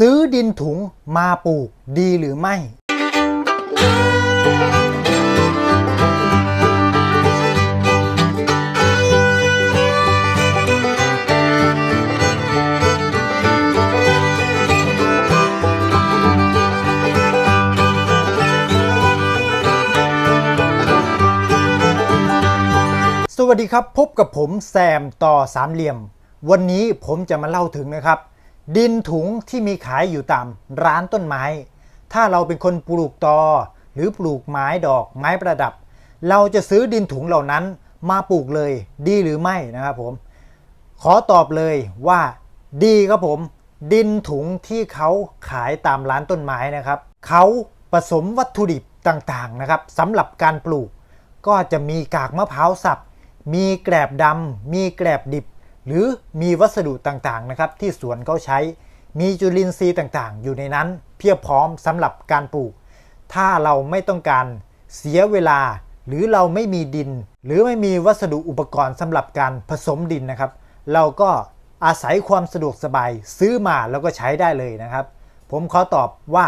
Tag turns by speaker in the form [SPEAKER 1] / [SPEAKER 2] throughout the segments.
[SPEAKER 1] ซื้อดินถุงมาปลูกดีหรือไม่ สวัสดีครับพบกับผมแซมต่อสามเหลี่ยม วันนี้ผมจะมาเล่าถึงนะครับ ดินถุงที่มีขายอยู่ตามร้านต้นไม้ ถ้าเราเป็นคนปลูกตอ หรือปลูกไม้ดอกไม้ประดับ เราจะซื้อดินถุงเหล่านั้นมาปลูกเลยดีหรือไม่นะครับผม ขอตอบเลยว่าดีครับผม ดินถุงที่เขาขายตามร้านต้นไม้นะครับเขาผสมวัตถุดิบต่างๆนะครับสำหรับการปลูก ก็จะมีกากมะพร้าวสับ มีแกลบดำมีแกลบดิบ หรือมีวัสดุต่างๆนะครับที่สวนเขาใช้ มีจุลินทรีย์ต่างๆ อยู่ในนั้นเพียบพร้อมสำหรับการปลูก ถ้าเราไม่ต้องการเสียเวลา หรือเราไม่มีดิน หรือไม่มีวัสดุอุปกรณ์สำหรับการผสมดินนะครับ เราก็อาศัยความสะดวกสบายซื้อมาแล้วก็ใช้ได้เลยนะครับ ผมขอตอบว่า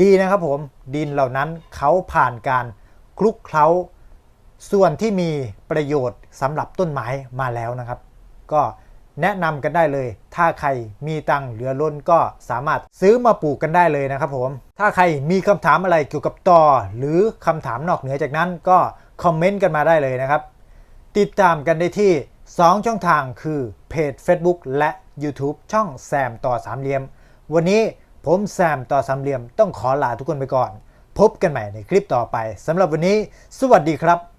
[SPEAKER 1] ดีนะครับผมดินเหล่านั้นเขาผ่านการคลุกเคล้า ส่วนที่มีประโยชน์สำหรับต้นไม้มาแล้วนะครับ ก็แนะนำกันได้เลย ถ้าใครมีตังค์เหลือล้นก็สามารถซื้อมาปลูกกันได้เลยนะครับผม ถ้าใครมีคำถามอะไรเกี่ยวกับต่อ หรือคำถามนอกเหนือจากนั้นก็คอมเมนต์กันมาได้เลยนะครับ ติดตามกันได้ที่ 2 ช่องทางคือเพจ Facebook และ YouTube ช่องแซมต่อสามเหลี่ยม วันนี้ผมแซมต่อสามเหลี่ยมต้องขอลาทุกคนไปก่อน พบกันใหม่ในคลิปต่อไปสำหรับวันนี้ สวัสดีครับ